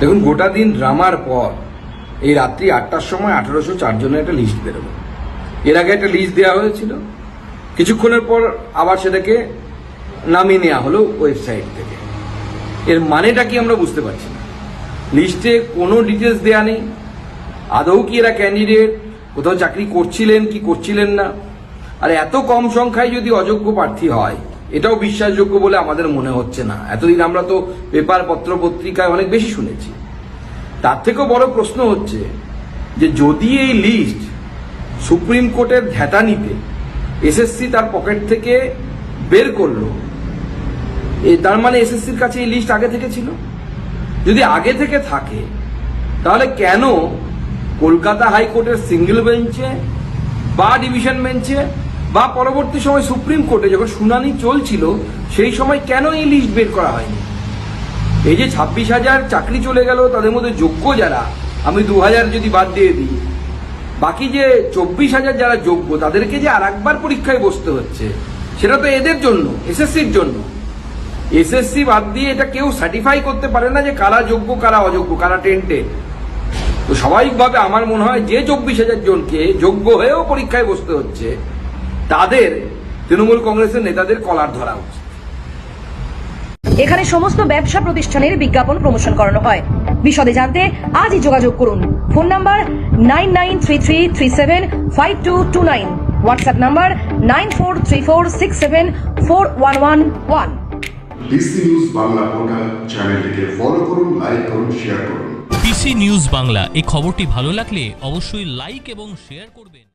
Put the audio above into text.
দেখুন, গোটা দিন ড্রামার পর এই রাত্রি আটটার সময় আঠারোশো চারজনের একটা লিস্ট বেরোলো। এর আগে একটা লিস্ট দেওয়া হয়েছিল। কিছুক্ষণের পর আবার সেটাকে নামিয়ে নেওয়া হলো ওয়েবসাইট থেকে। এর মানেটা কি আমরা বুঝতে পারছি না। লিস্টে কোনো ডিটেলস দেয়া নেই। আদৌ কি এরা ক্যান্ডিডেট কোথাও চাকরি করছিলেন, কি করছিলেন না। আর এত কম সংখ্যায় যদি অযোগ্য প্রার্থী হয় এটাও বিশ্বাসযোগ্য বলে আমাদের মনে হচ্ছে না। এতদিন আমরা তো পেপার, পত্র, পত্রিকায় অনেক বেশি শুনেছি। তার থেকেও বড় প্রশ্ন হচ্ছে যে যদি এই লিস্ট সুপ্রিম কোর্টের ধ্যাতানিতে এসএসসি তার পকেট থেকে বের করল তার মানে এসএসসির কাছে এই লিস্ট আগে থেকে ছিল? যদি আগে থেকে থাকে, তাহলে কেন কলকাতা হাইকোর্টের সিঙ্গেল বেঞ্চে বা ডিভিশন বেঞ্চে বা পরবর্তী সময় সুপ্রিম কোর্টে যখন শুনানি চলছিল, সেই সময় কেন এই লিস্ট বের করা হয়নি? এই যে ছাব্বিশ হাজার চাকরি চলে গেল, তাদের মধ্যে যোগ্য যারা, আমি দু হাজার যদি বাদ দিয়ে দিই, বাকি যে চব্বিশ হাজার যারা যোগ্য, তাদেরকে যে আর একবার পরীক্ষায় বসতে হচ্ছে, সেটা তো এদের জন্য এসএসসির জন্য। এসএসসি বাদ দিয়ে এটা কেউ সার্টিফাই করতে পারে না যে কারা যোগ্য, কারা অযোগ্য, কারা টেন্টে তো স্বাভাবিকভাবে আমার মনে হয় যে চব্বিশ হাজার জনকে যোগ্য হয়েও পরীক্ষায় বসতে হচ্ছে তাদের তৃণমূল কংগ্রেসের নেতাদের কলার ধরা উচিত। এখানে সমস্ত ব্যবসা প্রতিষ্ঠানের বিজ্ঞাপন প্রমোশন করানো হয়। বিশদে জানতে আজই যোগাযোগ করুন। Phone number nine nine three three three seven five two two nine. WhatsApp number nine four three four six seven four one one one. DC news Bangla portal চ্যানেলটিকে ফলো করুন লাইক করুন শেয়ার করুন। PC news Bangla এই খবরটি ভালো লাগলে অবশ্যই like এবং শেয়ার করবেন।